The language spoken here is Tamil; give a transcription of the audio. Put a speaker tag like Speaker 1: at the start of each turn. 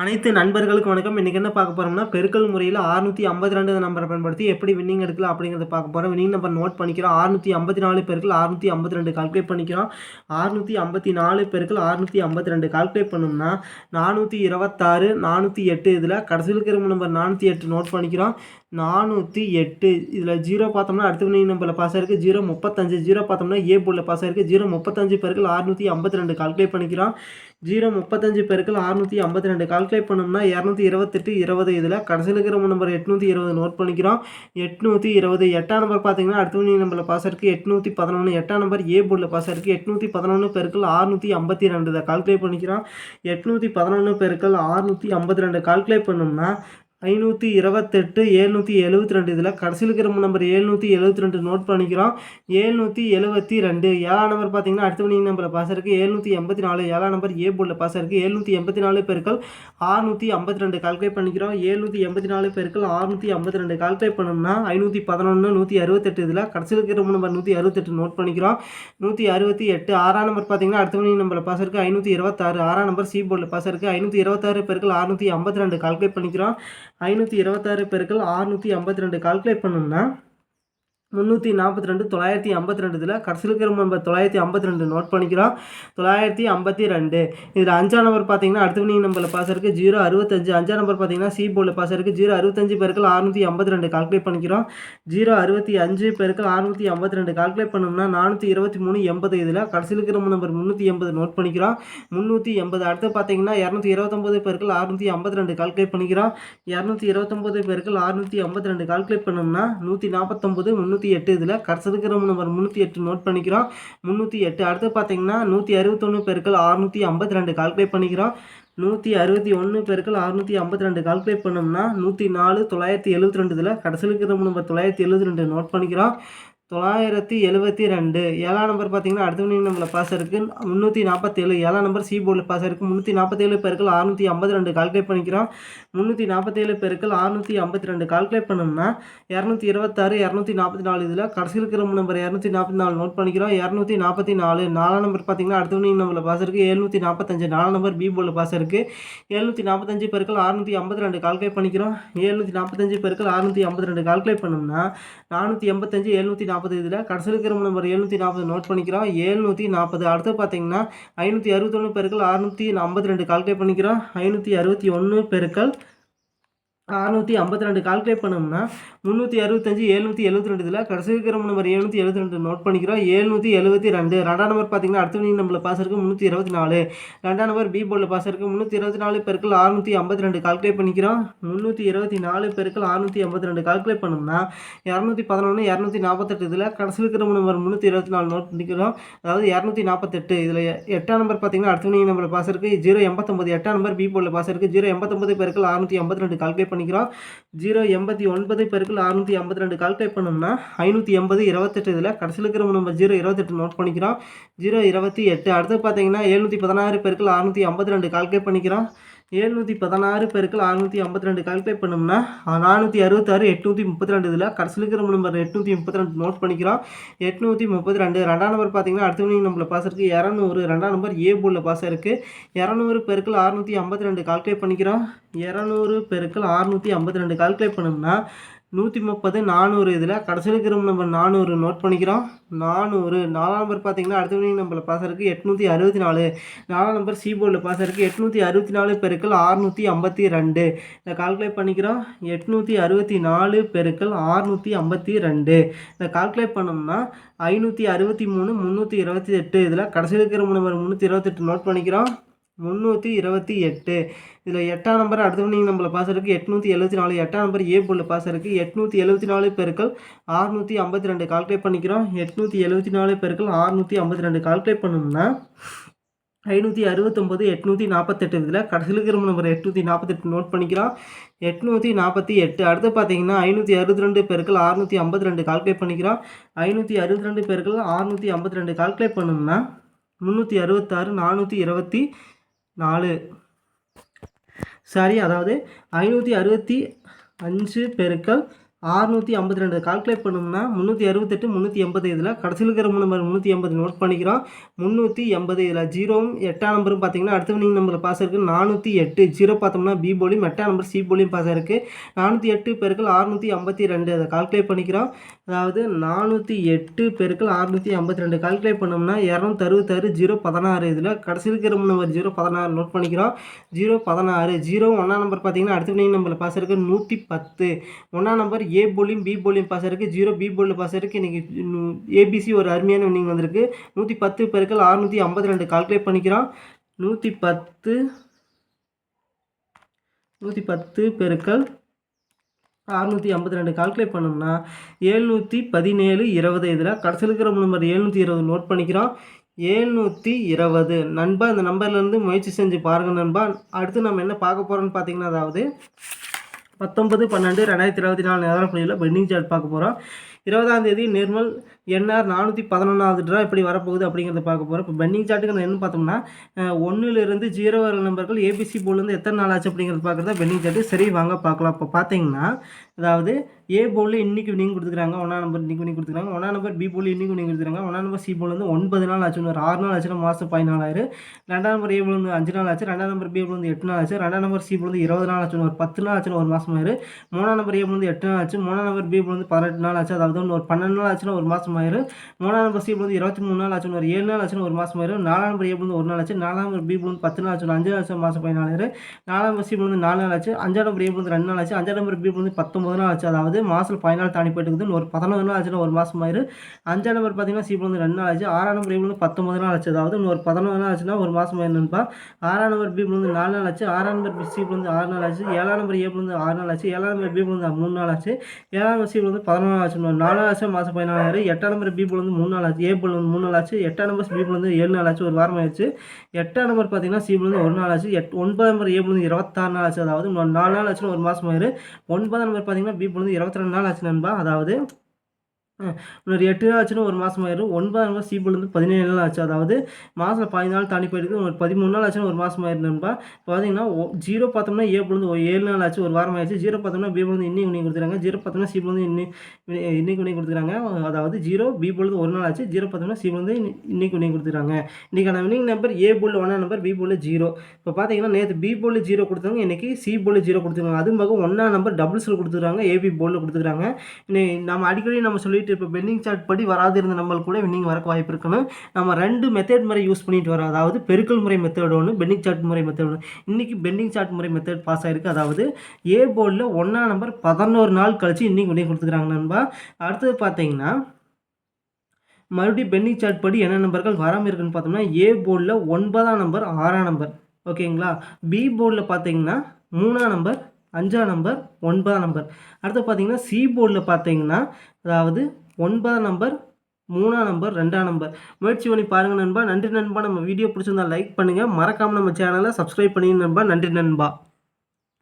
Speaker 1: அனைத்து நண்பர்களுக்கு வணக்கம். இன்றைக்கி என்ன பார்க்க போகிறோம்னா பெருக்கல் முறையில் அறுநூற்றி ஐம்பத்தி ரெண்டு நம்பரை பயன்படுத்தி எப்படி வின்னிங் எடுக்கலாம் அப்படிங்கிறத பார்க்க போகிறோம் வின்னிங் நம்பர் நோட் பண்ணிக்கிறோம். அறுநூற்றி ஐம்பத்தி நாலு பெருக்கள் அறுநூற்றி ஐம்பத்தி ரெண்டு கால்குலேட் பண்ணிக்கிறோம். அறுநூற்றி ஐம்பத்தி நாலு பெருக்கள் அறுநூற்றி ஐம்பத்தி ரெண்டு கால்குலேட் பண்ணோம்னா நானூற்றி இருபத்தாறு நானூற்றி எட்டு இதில் கடைசியில் இருக்கிற நம்பர் நானூற்றி எட்டு நோட் பண்ணிக்கிறோம். நானூற்றி எட்டு. இதில் ஜீரோ பார்த்தோம்னா அடுத்த வினை நம்பரில் பாஸ் ஆயிருக்கு. ஜீரோ முப்பத்தஞ்சு. ஜீரோ பார்த்தோம்னா ஏ போர்டில் பாஸ் ஆயிருக்கு. ஜீரோ முப்பத்தஞ்சு பெருக்கள் அறுநூற்றி ஐம்பத்தி ரெண்டு கால்குலேட் பண்ணிக்கிறோம். ஜீரோ முப்பத்தஞ்சு பெருக்கள் அறுநூற்றி ஐம்பத்தி ரெண்டு கால்குலேட் பண்ணோம்னா இரநூத்தி இருபத்தெட்டு இருபது இதில் கடைசியில் இருக்கிற நம்பர் எட்நூற்றி இருபது நோட் பண்ணிக்கிறோம். எட்நூற்றி இருபது எட்டாம் நம்பர் பார்த்தீங்கன்னா அடுத்த வினை நம்பரில் பாஸ் இருக்குது எட்நூற்றி பதினொன்று எட்டாம் நம்பர் ஏ போர்டில் பாஸ் இருக்குது எட்நூற்றி பதினொன்று பெருக்கள் அறுநூற்றி ஐம்பத்தி ரெண்டு இதை கால்குலேட் பண்ணிக்கிறோம். எட்நூற்றி பதினொன்று பெருக்கள் அறுநூற்றி ஐம்பத்தி ரெண்டு கால்குலேட் பண்ணோம்னா ஐநூற்றி இருபத்தெட்டு ஏழ்நூற்றி எழுபத்தி ரெண்டு. இதில் கடைசியில் இருக்கிற நம்பர் ஏழ்நூற்றி எழுபத்தி ரெண்டு நோட் பண்ணிக்கிறோம். ஏழ்நூற்றி எழுபத்தி ரெண்டு. ஏழாம் நம்பர் பார்த்தீங்கன்னா அடுத்த மணி நம்பரில் பாஸ் இருக்குது ஏழ்நூற்றி எண்பத்தி நாலு. ஏழாம் நம்பர் ஏ போர்டில் பாஸ் இருக்குது ஏழ்நூற்றி எண்பத்தி நாலு பேருக்கள் ஆறுநூற்றி ஐம்பத்தி ரெண்டு கால்குலேட் பண்ணிக்கிறோம். ஏழ்நூற்றி எண்பத்தி நாலு பேருக்கள் ஆறுநூற்றி ஐம்பத்தி ரெண்டு கால்குலேட் பண்ணோம்னா ஐநூற்றி பதினொன்று நூற்றி அறுபத்தெட்டு. இதில் கடைசியில் இருக்கிற நம்பர் நூற்றி அறுபத்தெட்டு நோட் பண்ணிக்கிறோம். நூற்றி அறுபத்தி எட்டு. ஆறாம் நம்பர் பார்த்தீங்கன்னா அடுத்த மணி நம்பரில் பாஸ் இருக்குது ஐநூற்றி இருபத்தாறு. ஆறாம் நம்பர் சி போர்டில் பாஸ் இருக்குது ஐநூற்றி இருபத்தாறு பேருக்கள் ஆறுநூற்றி ஐம்பத்தி ரெண்டு கால்குலேட் பண்ணிக்கிறோம். ஐநூற்றி இருபத்தாறு பெருக்கள் ஆறுநூற்றி ஐம்பத்தி ரெண்டு கால்குலேட் பண்ணோம்னா முந்நூற்றி நாற்பத்தி ரெண்டு தொள்ளாயிரத்தி ஐம்பத்தி ரெண்டு இதில் கடைசியில் இருக்கிற நம்பர் தொள்ளாயிரத்தி ஐம்பத்தி ரெண்டு நோட் பண்ணிக்கிறோம். தொள்ளாயிரத்தி ஐம்பத்தி ரெண்டு. இதில் அஞ்சாம் நம்பர் பார்த்தீங்கன்னா அடுத்த வினிங் நம்பரில் பாஸ் இருக்குது ஜீரோ அறுபத்தஞ்சு. அஞ்சாம் நம்பர் பார்த்தீங்கன்னா சி போர்டில் பாஸ் இருக்குது ஜீரோ அறுபத்தஞ்சு பேருக்கு அறுநூற்றி ஐம்பத்தி ரெண்டு கால்குலேட் பண்ணிக்கிறோம். ஜீரோ அறுபத்தி அஞ்சு பேருக்கு அறுநூற்றி ஐம்பத்தி ரெண்டு கால்குலேட் பண்ணோம்னா நானூற்றி இருபத்தி மூணு எண்பது இதில் கடைசியில் இருக்கிற நம்பர் முந்நூற்றி எண்பது நோட் பண்ணிக்கிறோம். முந்நூற்றி எண்பது. அடுத்து பார்த்தீங்கன்னா இரநூத்தி இருபத்தொம்பது பேருக்கு அறுநூற்றி ஐம்பத்தி ரெண்டு கால்குலேட் பண்ணிக்கிறோம். இரநூத்தி இருபத்தொம்பது பேருக்கு அறுநூற்றி ஐம்பத்தி ரெண்டு கால்குலேட் பண்ணோம்னா நூற்றி நாற்பத்தொம்பது முந்நூற்றி எட்டு இதில் கடைசிருக்கிற நம்பர் முந்நூற்றி எட்டு நோட் பண்ணிக்கிறோம். முந்நூற்றி எட்டு அடுத்து பார்த்தீங்கன்னா நூற்றி அறுபத்தொன்று பெருக்கள் அறுநூற்றி ஐம்பத்தி ரெண்டு கால்குலேட் பண்ணிக்கிறோம். நூற்றி அறுபத்தி ஒன்று பெருக்கள் அறுநூற்றி ஐம்பத்தி ரெண்டு கால்குலேட் பண்ணோம்னா நூற்றி நாலு தொள்ளாயிரத்தி எழுபத்தி ரெண்டு இதில் கடைசியில் இருக்கிற நம்பர் தொள்ளாயிரத்தி எழுபத்தி ரெண்டு நோட் பண்ணிக்கிறோம். தொள்ளாயிரத்தி எழுபத்தி ரெண்டு. ஏழாம் நம்பர் பார்த்தீங்கன்னா அடுத்த மணி நம்பரில் பாஸ் இருக்குது முந்நூற்றி நாற்பத்தேழு ஏழாம் நம்பர் சி போர்டில் பாஸ் இருக்குது முந்நூற்றி நாற்பத்தேழு பேருக்கு அறுநூற்றி ஐம்பத்தி ரெண்டு கால்குலேட் பண்ணிக்கிறோம். முந்நூற்றி நாற்பத்தேழு பேருக்கு அறுநூற்றி ஐம்பத்தி ரெண்டு கால்குலேட் பண்ணோம்னா இரநூத்தி இருபத்தாறு இரநூத்தி நாற்பத்தி நாலு இதில் கடைசி இருக்கிற நம்பர் இரநூத்தி நாற்பத்தி நாலு நோட் பண்ணிக்கிறோம். இரநூத்தி நாற்பத்தி நாலு. நாலாம் நம்பர் பார்த்தீங்கன்னா அடுத்த மணி நம்பரில் பாஸ் இருக்குது எழுநூற்றி நாற்பத்தஞ்சு நாலாம் நம்பர் பி போர்டில் பாஸ் இருக்குது எழுநூற்றி நாற்பத்தஞ்சு பேருக்கு அறுநூற்றி ஐம்பத்தி ரெண்டு கால்குலேட் பண்ணிக்கிறோம். எழுநூற்றி நாற்பத்தஞ்சு பேருக்கு அறுநூற்றி ஐம்பத்தி ரெண்டு கால்குலேட் பண்ணோம்னா நானூற்றி எண்பத்தஞ்சு எழுநூற்றி நாற்பது இதில் கடைசியில் இருக்கிற நம்பர் எழுநூற்றி நாற்பது நோட் பண்ணிக்கிறோம். எழுநூற்றி நாற்பது. அடுத்து பார்த்தீங்கன்னா ஐநூற்றி அறுபத்தொன்று பெருக்கள் அறுநூற்றி ஐம்பத்தி ரெண்டு. கால்குலேட் பண்ணிக்கிறோம். ஐநூற்றி அறுபத்தி ஒன்று பெருக்கள் அறுநூற்றி ஐம்பத்தி ரெண்டு கால்குலேட் பண்ணோம்னா முந்நூற்றி அறுபத்தஞ்சு எழுநூற்றி எழுபத்தி ரெண்டு இதில் கடைசி இருக்கிற நம்பர் எழுநூற்றி எழுபத்தி ரெண்டு நோட் பண்ணிக்கிறோம். எழுநூற்றி எழுபத்தி ரெண்டு. ரெண்டாம் நம்பர் பார்த்தீங்கன்னா அடுத்த நீங்கள் நம்பரில் பாஸ் இருக்குது முந்நூற்றி இருபத்தி நாலு. ரெண்டாம் நம்பர் பி போர்டில் பாஸ் இருக்குது முந்நூற்றி இருபத்தி நாலு பெருக்கள் அறுநூற்றி ஐம்பத்தி ரெண்டு கால்குலேட் பண்ணிக்கிறோம். முந்நூற்றி இருபத்தி நாலு பெருக்கள் அறுநூற்றி ஐம்பத்தி ரெண்டு கால்குலேட் பண்ணோம்னா இரநூத்தி பதினொன்று இரநூத்தி நாற்பத்தெட்டு இதில் கடைசி இருக்கிற நம்பர் முந்நூற்றி இருபத்தி நாலு நோட் பண்ணிக்கிறோம். அதாவது இரநூத்தி நாற்பத்தெட்டு இதில் எட்டாம் நம்பர் பார்த்தீங்கன்னா அடுத்த நீங்கள் நம்பரில் பாஸ் இருக்குது ஜீரோ எண்பத்தொம்பது எட்டாம் நம்பர் பி போர்டில் பாஸ் இருக்குது ஜீரோ எண்பத்தொம்பது பெருக்கள் அறுநூற்றி ஐம்பத்தி ரெண்டு கால்குலேட் பண்ணிக்கிறோம். ஜீரோ எண்பத்தி ஒன்பது பெருக்கில் அறுநூற்றி ஐம்பத்தி ரெண்டு கால்குலேட் பண்ணோம்னா ஐநூற்றி எண்பது இருபத்தெட்டு இதில் கடைசியில் இருக்கிற நம்ம ஜீரோ இருபத்தெட்டு நோட் பண்ணிக்கிறோம். ஜீரோ இருபத்தி எட்டு. அடுத்து பார்த்தீங்கன்னா எழுநூற்றி பதினாறு பெருக்கில் அறுநூற்றி ஐம்பத்தி ரெண்டு கால்குலேட் பண்ணிக்கிறோம். எழுநூற்றி பதினாறு பெருக்கள் அறுநூற்றி ஐம்பத்தி ரெண்டு கால்குலேட் பண்ணோம்னா நானூற்றி அறுபத்தாறு எட்நூற்றி முப்பத்தி ரெண்டு இதில் கடைசியில் இருக்கிற நம்பர் எட்நூற்றி முப்பத்தி ரெண்டு நோட் பண்ணிக்கிறோம். எட்நூற்றி முப்பத்தி ரெண்டு ரெண்டாம் நம்பர் பார்த்தீங்கன்னா அடுத்த மணி நம்பரில் பாஸ் இருக்குது இரநூறு ரெண்டாம் நம்பர் ஏ போர்டில் பாஸ் இருக்குது இரநூறு பெருக்கள் அறுநூற்றி ஐம்பத்தி ரெண்டு கால்குலேட் பண்ணிக்கிறோம். இரநூறு பெருக்கள் அறுநூற்றி ஐம்பத்தி ரெண்டு கால்குலேட் பண்ணோம்னா நூற்றி முப்பது நானூறு இதில் கடைசியில் இருக்கிற நம்பர் நானூறு நோட் பண்ணிக்கிறோம். நானூறு. நாலாம் நம்பர் பார்த்தீங்கன்னா அடுத்த மணி நம்பரில் பாஸ் இருக்குது எட்நூற்றி அறுபத்தி நாலு. நாலாம் நம்பர் சி போர்டில் பாஸ் இருக்குது எட்நூற்றி அறுபத்தி நாலு பெருக்கள் ஆறுநூற்றி ஐம்பத்தி ரெண்டு. இதை கால்குலேட் பண்ணிக்கிறோம். எட்நூற்றி அறுபத்தி நாலு பெருக்கள் ஆறுநூற்றி ஐம்பத்தி ரெண்டு. இதை கால்குலேட் பண்ணோம்னா ஐநூற்றி அறுபத்தி மூணு முந்நூற்றி இருபத்தி எட்டு இதில் கடைசியில் இருக்கிற நம்பர் முந்நூற்றி இருபத்தெட்டு நோட் பண்ணிக்கிறோம். முந்நூற்றி இருபத்தி எட்டு. இதில் எட்டாம் நம்பர் அடுத்த நீங்கள் நம்பரில் பாஸ் இருக்குது எட்நூற்றி எழுபத்தி நாலு எட்டாம் நம்பர் ஏ போல் பாஸ் இருக்குது எட்நூற்றி எழுபத்தி நாலு பெருக்கள் ஆறுநூற்றி ஐம்பத்தி ரெண்டு கால்குலேட் பண்ணிக்கிறோம். எட்நூற்றி எழுபத்தி நாலு பெருக்கள் ஆறுநூற்றி ஐம்பத்தி ரெண்டு கால்குலேட் பண்ணோம்னா ஐநூற்றி அறுபத்தொம்போது எட்நூற்றி நாற்பத்தெட்டு இதில் கடைசியில் இருக்கிற நம்பர் எட்நூற்றி நாற்பத்தெட்டு நோட் பண்ணிக்கிறோம். எட்நூற்றி நாற்பத்தி எட்டு. அடுத்து பார்த்தீங்கன்னா ஐநூற்றி அறுபத்தி ரெண்டு பெருக்கள் ஆறுநூற்றி ஐம்பத்தி ரெண்டு கால்குலேட் பண்ணிக்கிறோம். ஐநூற்றி அறுபத்தி ரெண்டு பெருக்கள் ஆறுநூற்றி ஐம்பத்தி ரெண்டு கால்குலேட் பண்ணோம்னா முந்நூற்றி அறுபத்தாறு நானூற்றி இருபத்தி நாலு. சரி அதாவது ஐநூற்றி அறுபத்தி அஞ்சு பெருக்கள் ஆறுநூற்றி ஐம்பத்தி ரெண்டு கால்குலேட் பண்ணோம்னா முந்நூற்றி அறுபத்தெட்டு முந்நூற்றி எண்பது இதில் கடைசியில் இருக்கிற மூணு நம்பர் முந்நூற்றி எண்பது நோட் பண்ணிக்கிறோம். முந்நூற்றி எண்பது இதில் ஜீரோவும் எட்டாம் நம்பரும் பார்த்தீங்கன்னா அடுத்த வினிங் நம்பரில் பாஸ் இருக்குது நானூற்றி எட்டு ஜீரோ பார்த்தோம்னா பி போலியும் எட்டாம் நம்பர் சி போலியும் பாஸ் இருக்குது நானூற்றி எட்டு பெருக்கள் ஆறுநூற்றி ஐம்பத்தி ரெண்டு அதை கால்குலேட் பண்ணிக்கிறோம். அதாவது நானூற்றி எட்டு பெருக்கள் ஆறுநூற்றி ஐம்பத்தி ரெண்டு கால்குலேட் பண்ணோம்னா இரநூத்தி அறுபத்தாறு ஜீரோ பதினாறு இதில் கடைசியில் இருக்கிற மூணு நம்பர் ஜீரோ பதினாறு நோட் பண்ணிக்கிறோம். ஜீரோ பதினாறு ஜீரோ ஒன்றாம் நம்பர் பார்த்தீங்கன்னா அடுத்த வினிங் நம்பரில் பாஸ் இருக்குது நூற்றி பத்து. ஒன்றாம் நம்பர் ஏ போலியும் பி போலியும் பாஸ் இருக்குது ஜீரோ பி போலில் பாஸ் இருக்குது இன்றைக்கி ஏபிசி ஒரு அருமையான வினிங் வந்திருக்கு. நூற்றி பத்து பெருக்கள் அறுநூற்றி ஐம்பத்தி ரெண்டு கால்குலேட் பண்ணிக்கிறோம் நூற்றி பத்து நூற்றி பத்து பெருக்கள் அறுநூற்றி ஐம்பத்தி ரெண்டு கால்குலேட் பண்ணோம்னா ஏழ்நூற்றி பதினேழு இருபது. இதில் கடைசியில் இருக்கிற நம்பர் ஏழ்நூற்றி இருபது நோட் பண்ணிக்கிறோம் ஏழ்நூற்றி இருபது. நண்பா இந்த நம்பர்லேருந்து முயற்சி செஞ்சு பாருங்கள் நண்பா. அடுத்து நம்ம என்ன பார்க்க போகிறோம்னு பார்த்தீங்கன்னா அதாவது பத்தொன்பது பன்னெண்டு ரெண்டாயிரத்தி இருபத்தி நாலு நேரம் புள்ளியில் பெண்டிங் சார்ட் பார்க்க போகிறோம் இருபதாம் தேதி நிர்மல் என்ஆர் நானூற்றி பதினொன்றாவது ட்ரா எப்படி வரப்போகுது அப்படிங்கிறத பார்க்க போகிறோம் இப்போ பெண்டிங் சார்ட்டுக்கு என்ன பார்த்தோம்னா ஒன்றுலேருந்து ஜீரோ வர நம்பர்கள் ஏபிசி போலேருந்து எத்தனை நாள் ஆச்சு அப்படிங்கிறது பார்க்குறதா பெண்டிங் சார்ட்டு சரி வாங்க பார்க்கலாம். இப்போ பார்த்தீங்கன்னா அதாவது ஏ போலில் இன்றைக்கி வினிங் கொடுத்துருக்காங்க ஒன்றா நம்பர் இன்றைக்கி வினிங் கொடுத்துருக்காங்க ஒன்றா நம்பர் பி போல் இன்றைக்கி வினிங் கொடுத்துருக்காங்க ஒன்றா நம்பர் சி போல் வந்து ஒன்பது நாள் ஆச்சு ஒரு ஆறு நாள் ஆச்சுன்னா மாதம் பதினாலாயிரம். ரெண்டாம் நம்பர் ஏ போல் வந்து அஞ்சு நாள் ஆச்சு ரெண்டாம் நம்பர் பி போல் வந்து எட்டு நாள் ஆச்சு ரெண்டாம் நம்பர் சி போல் வந்து இருபது நாள் ஆச்சு ஒரு பத்து நாள் ஆச்சுன்னு ஒரு மாதம் ஆயிரு மூணாம் நம்பர் ஏ போல் வந்து எட்டு நாள் ஆச்சு மூணாம் நம்பர் பி போல் வந்து பதினெட்டு நாள் ஆச்சு அதாவது ஒரு பன்னெண்டு நாள் ஆச்சுன்னா ஒரு மாதம் ஆயிரு மூணாம் நம்பர் சி வந்து இருபத்தி மூணு நாள் ஆச்சு ஒரு ஏழு நாள் ஆச்சுன்னு ஒரு மாதம் ஆயிரும் நாலாம் நம்பர் ஏ வந்து ஒரு நாள் ஆச்சு நாலாம் நம்பர் பி வந்து பத்து நாள் ஆச்சு அஞ்சு நாள் ஆச்சு மாதம் பதினாலாயிரம் நாலாம் நம்பர் சி வந்து நாலு நாள் ஆச்சு அஞ்சாம் நம்பர் ஏ வந்து ரெண்டு நாள் ஆச்சு அஞ்சாம் நம்பர் பி வந்து பத்தொம்பது நாள் ஆச்சு அதாவது மாதம் பதினாலு தாண்டி போயிட்டு இருக்குது ஒரு பதினொன்று நாள் ஆச்சுன்னா ஒரு மாதம் ஆயிரும் அஞ்சாம் நம்பர் பார்த்தீங்கன்னா சி வந்து ரெண்டு நாள் ஆச்சு ஆறாம் நம்பர் வந்து பத்தொம்பது நாள் ஆச்சு அதாவது ஒரு பதினொன்று நாள் ஆச்சுன்னா ஒரு மாதம் ஆயிருந்துப்பா ஆறாம் நம்பர் பி வந்து நாலு நாள் ஆச்சு ஆறாம் நம்பர் சி வந்து ஆறு நாள் ஆச்சு ஏழாம் நம்பர் ஏ வந்து ஆறு நாள் ஆச்சு ஏழாம் நம்பர் பி வந்து மூணு நாள் ஆச்சு ஏழாம் நம்பர் சி வந்து பதினொன்று நாள் ஆச்சு நாலு நாள் ஆச்சு மாதம் பதினாலாயிரம் எட்டாம் நம்பர் பி வந்து மூணு நாள் ஆச்சு. ஏ போல் வந்து மூணு நாள் ஆச்சு. எட்டாம் நம்பர் பி வந்து ஏழு நாள் ஆச்சு. ஒரு வாரம் ஆயிடுச்சு. எட்டாம் நம்பர் பார்த்தீங்கன்னா சி வந்து ஒரு நாள் ஆச்சு. எட் ஒன்பதாம் நம்பர் ஏ வந்து இருபத்தாறு நாள் ஆச்சு. அதாவது நாலு நாள் ஆச்சுன்னு ஒரு மாதம் ஆயிரு ஒன்பதாம் நம்பர் பார்த்தீங்கன்னா பி வந்து இருபத்தி ரெண்டு நாள் ஆச்சு நண்பா. அதாவது இன்னொரு எட்டு நாள் ஆச்சுன்னா ஒரு மாதம் ஆயிரும். ஒன்பதாம் நம்பர் சீப்புலேருந்து பதினேழு நாள் ஆச்சு. அதாவது மாதம் பதினஞ்சு நாள் தாண்டி போயிருக்கு ஒரு பதிமூணு நாள் ஆச்சுன்னா ஒரு மாதம் ஆயிருந்தா இப்போ பார்த்தீங்கன்னா ஜீரோ பார்த்தோம்னா ஏ பிளந்து ஒரு ஏழு நாள் ஆச்சு ஒரு வாரம் ஆயிடுச்சு. ஜீரோ பார்த்தோம்னா பி பிளந்து இன்னைக்கு பண்ணி கொடுத்துருக்காங்க. ஜீரோ பார்த்தோம்னா சி பிளந்து இன்னி இன்னைக்கு பண்ணி கொடுத்துருக்காங்க. அதாவது ஜீரோ பி பொழுது ஒரு நாள் ஆச்சு. ஜீரோ பார்த்தோம்னா சி பிளந்து இன்னைக்கு பண்ணி கொடுத்துருக்காங்க. இன்றைக்கான வினிங் நம்பர் ஏ போல் ஒன்றா நம்பர் பி போல் ஜீரோ இப்போ பார்த்தீங்கன்னா நேற்று பி போல் ஜீரோ கொடுத்தாங்க இன்றைக்கி சி போல் ஜீரோ கொடுத்துருக்காங்க. அதுவும் பார்க்க ஒன்றா நம்பர் டபுள்ஸில் கொடுத்துருக்காங்க. ஏபி போலில் கொடுத்துருக்காங்க. நம்ம அடிக்கடி நம்ம சொல்லிட்டு இப்போ பெண்டிங் சார்ட் படி வராது இருந்த நம்மளுக்கு கூட வின்னிங் வரக்கு வாய்ப்பு இருக்குன்னு நம்ம ரெண்டு மெத்தட் முறை யூஸ் பண்ணிட்டு வரோம். அதாவது பெருக்கல் முறை மெத்தட் ஒன்று பெண்டிங் சார்ட் முறை மெத்தட் ஒன்று இன்றைக்கி பெண்டிங் சார்ட் முறை மெத்தட் பாஸ் ஆகிருக்கு அதாவது ஏ போர்டில் ஒன்றாம் நம்பர் பதினோரு நாள் கழித்து இன்றைக்கி வின்னிங் கொடுத்துக்கிறாங்க நண்பா. அடுத்தது பார்த்தீங்கன்னா மறுபடியும் பெண்டிங் சார்ட் படி என்ன நம்பர்கள் வராமல் இருக்குன்னு பார்த்தோம்னா ஏ போர்டில் ஒன்பதாம் நம்பர் ஆறாம் நம்பர் ஓகேங்களா பி போர்டில் பார்த்தீங்கன்னா மூணாம் நம்பர் அஞ்சாம் நம்பர் ஒன்பதாம் நம்பர் அடுத்து பார்த்தீங்கன்னா சி போர்டில் பார்த்தீங்கன்னா அதாவது ஒன்பதாம் நம்பர் மூணாம் நம்பர் ரெண்டாம் நம்பர். முயற்சி பண்ணி பாருங்கள் நண்பா. நன்றி நண்பா. நம்ம வீடியோ பிடிச்சிருந்தா லைக் பண்ணுங்கள் மறக்காமல் நம்ம சேனலை சப்ஸ்கிரைப் பண்ணிங்க நண்பா. நன்றி நண்பா.